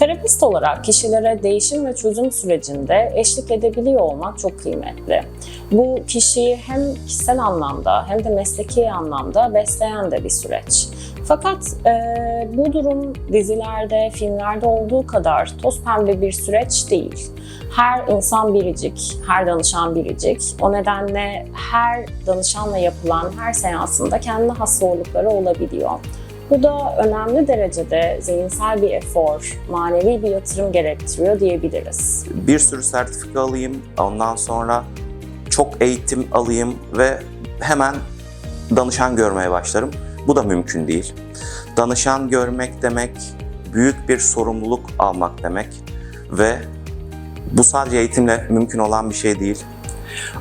Terapist olarak kişilere değişim ve çözüm sürecinde eşlik edebiliyor olmak çok kıymetli. Bu kişiyi hem kişisel anlamda hem de mesleki anlamda besleyen de bir süreç. Fakat e, bu durum dizilerde, filmlerde olduğu kadar toz pembe bir süreç değil. Her insan biricik, her danışan biricik. O nedenle her danışanla yapılan her seansında kendine has zorlukları olabiliyor. Bu da önemli derecede zihinsel bir efor, manevi bir yatırım gerektiriyor diyebiliriz. Bir sürü sertifika alayım, ondan sonra çok eğitim alayım ve hemen danışan görmeye başlarım. Bu da mümkün değil. Danışan görmek demek büyük bir sorumluluk almak demek ve bu sadece eğitimle mümkün olan bir şey değil.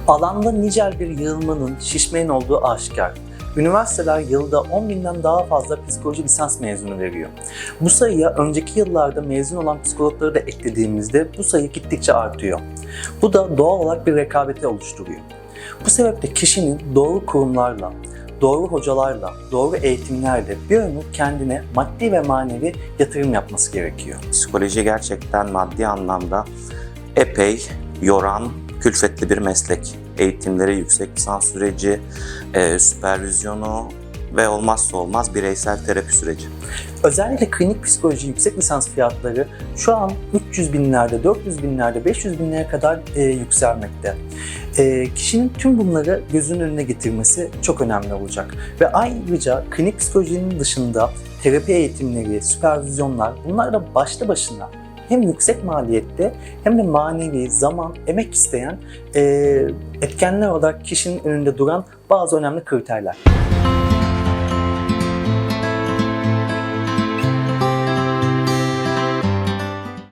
Alanda nicel bir yığılmanın, şişmenin olduğu aşikar. Üniversiteler yılda 10 binden daha fazla psikoloji lisans mezunu veriyor. Bu sayıya önceki yıllarda mezun olan psikologları da eklediğimizde bu sayı gittikçe artıyor. Bu da doğal olarak bir rekabeti oluşturuyor. Bu sebeple kişinin doğru kurumlarla, doğru hocalarla, doğru eğitimlerle bir ömür kendine maddi ve manevi yatırım yapması gerekiyor. Psikoloji gerçekten maddi anlamda epey yoran, külfetli bir meslek. Eğitimleri, yüksek lisans süreci, e, süpervizyonu ve olmazsa olmaz bireysel terapi süreci. Özellikle klinik psikoloji yüksek lisans fiyatları şu an 300 binlerde, 400 binlerde, 500 binlere kadar e, yükselmekte. E, kişinin tüm bunları gözünün önüne getirmesi çok önemli olacak. Ve ayrıca klinik psikolojinin dışında terapi eğitimleri, süpervizyonlar bunlar da başlı başına hem yüksek maliyette hem de manevi, zaman, emek isteyen etkenler olarak kişinin önünde duran bazı önemli kriterler.